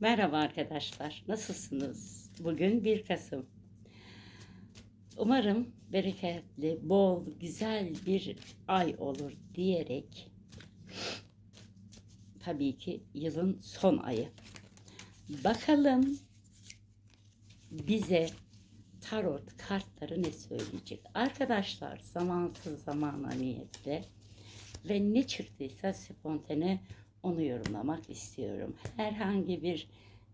Merhaba arkadaşlar, nasılsınız? Bugün 1 Kasım. Umarım bereketli, bol, güzel bir ay olur diyerek tabii ki yılın son ayı. Bakalım bize tarot kartları ne söyleyecek? Arkadaşlar zamansız zamana niyetle ve ne çıktıysa spontane onu yorumlamak istiyorum. Herhangi bir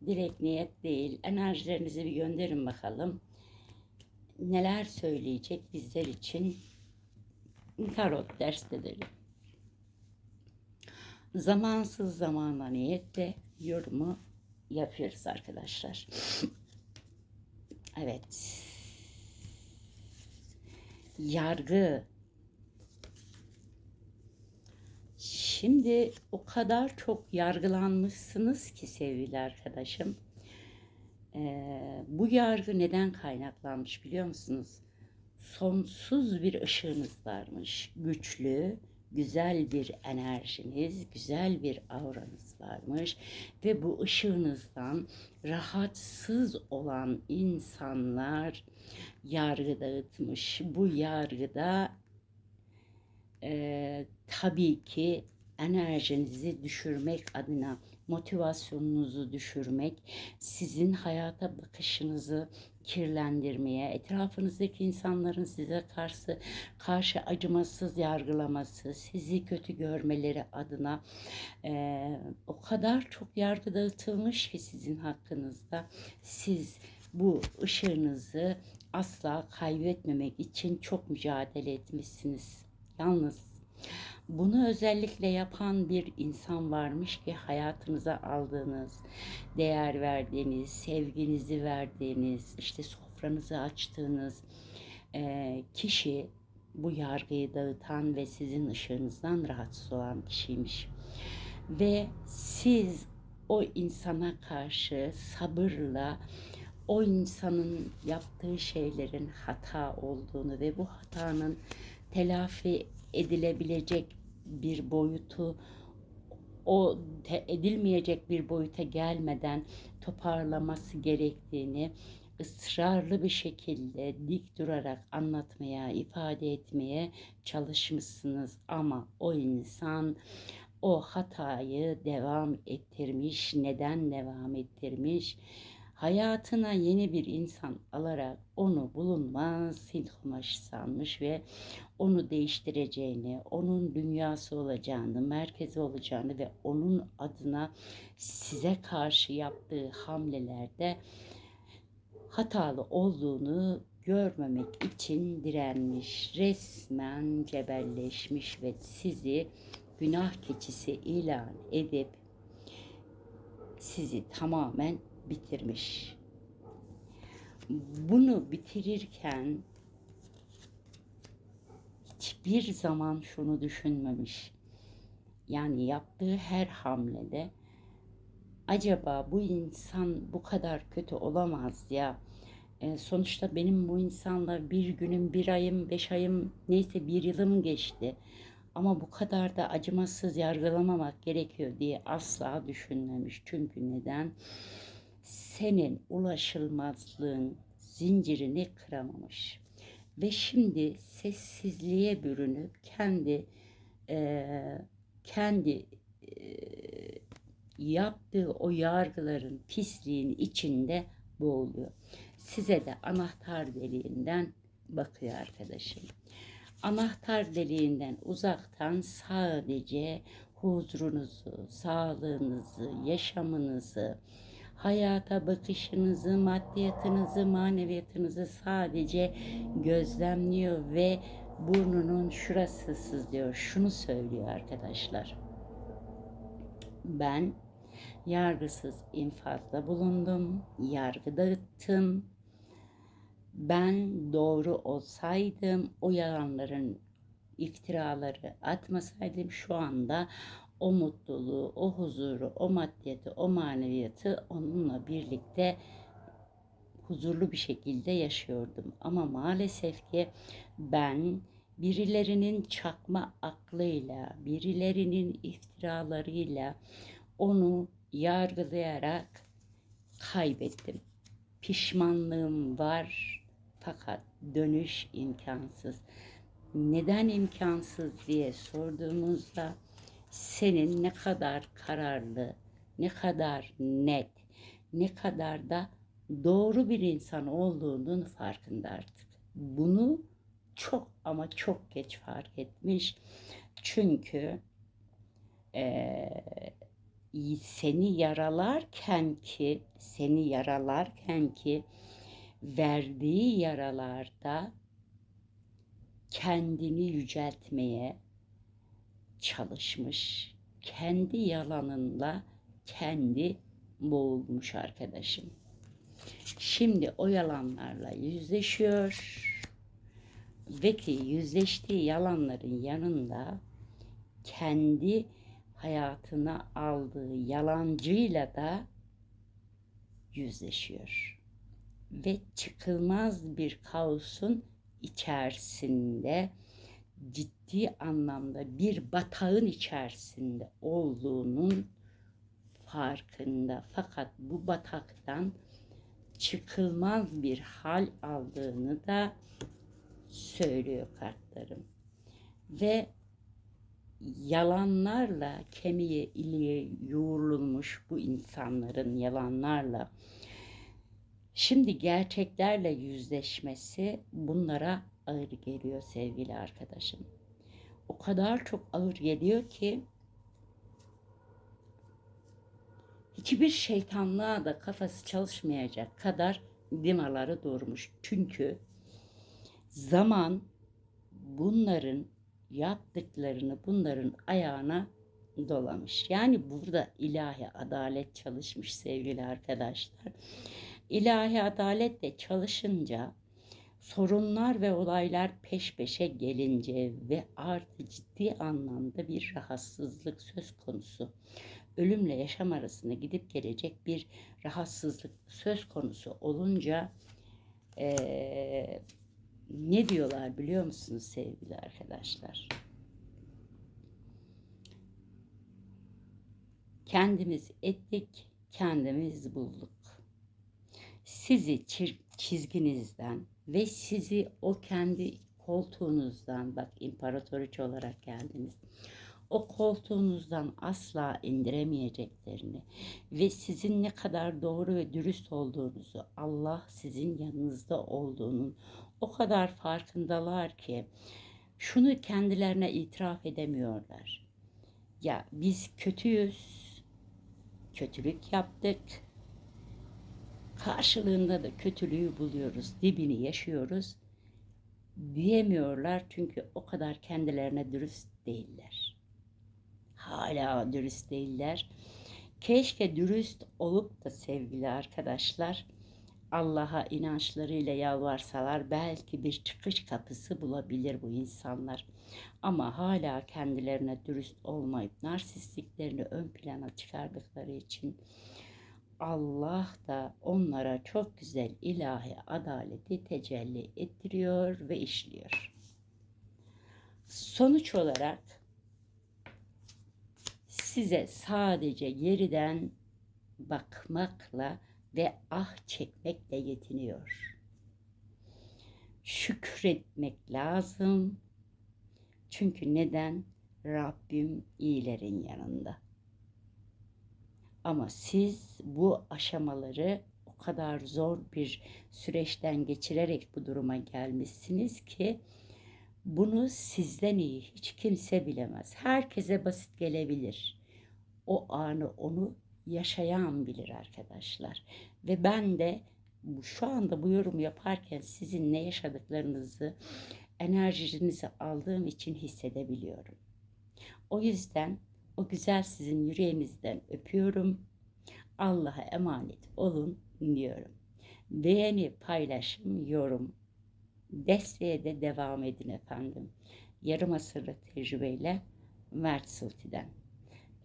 direkt niyet değil. Enerjilerinizi bir gönderin bakalım. Neler söyleyecek bizler için tarot dersleri. Zamansız zamana niyetle yorumu yapıyoruz arkadaşlar. Evet. Yargı Şimdi o kadar çok yargılanmışsınız ki sevgili arkadaşım. Ee, bu yargı neden kaynaklanmış biliyor musunuz? Sonsuz bir ışığınız varmış. Güçlü, güzel bir enerjiniz, güzel bir auranız varmış ve bu ışığınızdan rahatsız olan insanlar yargı dağıtmış. Bu yargıda e, tabii ki enerjinizi düşürmek adına motivasyonunuzu düşürmek, sizin hayata bakışınızı kirlendirmeye, etrafınızdaki insanların size karşı karşı acımasız yargılaması, sizi kötü görmeleri adına e, o kadar çok yargı dağıtılmış ki sizin hakkınızda siz bu ışığınızı asla kaybetmemek için çok mücadele etmişsiniz. Yalnız bunu özellikle yapan bir insan varmış ki hayatınıza aldığınız, değer verdiğiniz, sevginizi verdiğiniz, işte sofranızı açtığınız e, kişi bu yargıyı dağıtan ve sizin ışığınızdan rahatsız olan kişiymiş. Ve siz o insana karşı sabırla o insanın yaptığı şeylerin hata olduğunu ve bu hatanın telafi edilebilecek bir boyutu o edilmeyecek bir boyuta gelmeden toparlaması gerektiğini ısrarlı bir şekilde dik durarak anlatmaya, ifade etmeye çalışmışsınız ama o insan o hatayı devam ettirmiş. Neden devam ettirmiş? Hayatına yeni bir insan alarak onu bulunmaz kumaşı sanmış ve onu değiştireceğini, onun dünyası olacağını, merkezi olacağını ve onun adına size karşı yaptığı hamlelerde hatalı olduğunu görmemek için direnmiş, resmen cebelleşmiş ve sizi günah keçisi ilan edip sizi tamamen bitirmiş. Bunu bitirirken hiçbir zaman şunu düşünmemiş. Yani yaptığı her hamlede acaba bu insan bu kadar kötü olamaz ya. E, sonuçta benim bu insanla bir günüm, bir ayım, beş ayım neyse bir yılım geçti. Ama bu kadar da acımasız yargılamamak gerekiyor diye asla düşünmemiş. Çünkü neden? Senin ulaşılmazlığın zincirini kıramamış. Ve şimdi sessizliğe bürünüp kendi e, kendi e, yaptığı o yargıların pisliğin içinde boğuluyor. Size de anahtar deliğinden bakıyor arkadaşım. Anahtar deliğinden uzaktan sadece huzurunuzu, sağlığınızı, yaşamınızı, hayata bakışınızı, maddiyatınızı, maneviyatınızı sadece gözlemliyor ve burnunun şurası sızlıyor. Şunu söylüyor arkadaşlar. Ben yargısız infazda bulundum, yargı dağıttım. Ben doğru olsaydım o yalanların iftiraları atmasaydım şu anda o mutluluğu, o huzuru, o maddiyatı, o maneviyatı onunla birlikte huzurlu bir şekilde yaşıyordum. Ama maalesef ki ben birilerinin çakma aklıyla, birilerinin iftiralarıyla onu yargılayarak kaybettim. Pişmanlığım var fakat dönüş imkansız. Neden imkansız diye sorduğumuzda senin ne kadar kararlı, ne kadar net, ne kadar da doğru bir insan olduğunun farkında artık. Bunu çok ama çok geç fark etmiş. Çünkü eee seni yaralarken ki seni yaralarken ki verdiği yaralarda kendini yüceltmeye çalışmış. Kendi yalanınla kendi boğulmuş arkadaşım. Şimdi o yalanlarla yüzleşiyor ve ki yüzleştiği yalanların yanında kendi hayatına aldığı yalancıyla da yüzleşiyor. Ve çıkılmaz bir kaosun içerisinde ciddi anlamda bir batağın içerisinde olduğunun farkında. Fakat bu bataktan çıkılmaz bir hal aldığını da söylüyor kartlarım. Ve yalanlarla kemiğe iliğe yoğrulmuş bu insanların yalanlarla şimdi gerçeklerle yüzleşmesi bunlara ağır geliyor sevgili arkadaşım. O kadar çok ağır geliyor ki hiçbir şeytanlığa da kafası çalışmayacak kadar dimaları durmuş. Çünkü zaman bunların yaptıklarını bunların ayağına dolamış. Yani burada ilahi adalet çalışmış sevgili arkadaşlar. İlahi adaletle çalışınca sorunlar ve olaylar peş peşe gelince ve artı ciddi anlamda bir rahatsızlık söz konusu. Ölümle yaşam arasında gidip gelecek bir rahatsızlık söz konusu olunca ee, ne diyorlar biliyor musunuz sevgili arkadaşlar? Kendimiz ettik, kendimiz bulduk. Sizi çizginizden ve sizi o kendi koltuğunuzdan bak imparatoriçe olarak geldiniz o koltuğunuzdan asla indiremeyeceklerini ve sizin ne kadar doğru ve dürüst olduğunuzu, Allah sizin yanınızda olduğunun o kadar farkındalar ki şunu kendilerine itiraf edemiyorlar. Ya biz kötüyüz, kötülük yaptık, karşılığında da kötülüğü buluyoruz, dibini yaşıyoruz diyemiyorlar çünkü o kadar kendilerine dürüst değiller hala dürüst değiller. Keşke dürüst olup da sevgili arkadaşlar Allah'a inançlarıyla yalvarsalar belki bir çıkış kapısı bulabilir bu insanlar. Ama hala kendilerine dürüst olmayıp narsistliklerini ön plana çıkardıkları için Allah da onlara çok güzel ilahi adaleti tecelli ettiriyor ve işliyor. Sonuç olarak size sadece geriden bakmakla ve ah çekmekle yetiniyor. Şükretmek lazım. Çünkü neden? Rabbim iyilerin yanında. Ama siz bu aşamaları o kadar zor bir süreçten geçirerek bu duruma gelmişsiniz ki bunu sizden iyi hiç kimse bilemez. Herkese basit gelebilir. O anı onu yaşayan bilir arkadaşlar. Ve ben de şu anda bu yorum yaparken sizin ne yaşadıklarınızı, enerjinizi aldığım için hissedebiliyorum. O yüzden o güzel sizin yüreğinizden öpüyorum. Allah'a emanet olun diyorum. Beğeni, paylaşım, yorum, Desteğe de devam edin efendim. Yarım asırlık tecrübeyle Mert Sulti'den.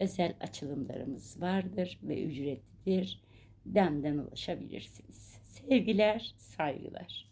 Özel açılımlarımız vardır ve ücretlidir. Demden ulaşabilirsiniz. Sevgiler, saygılar.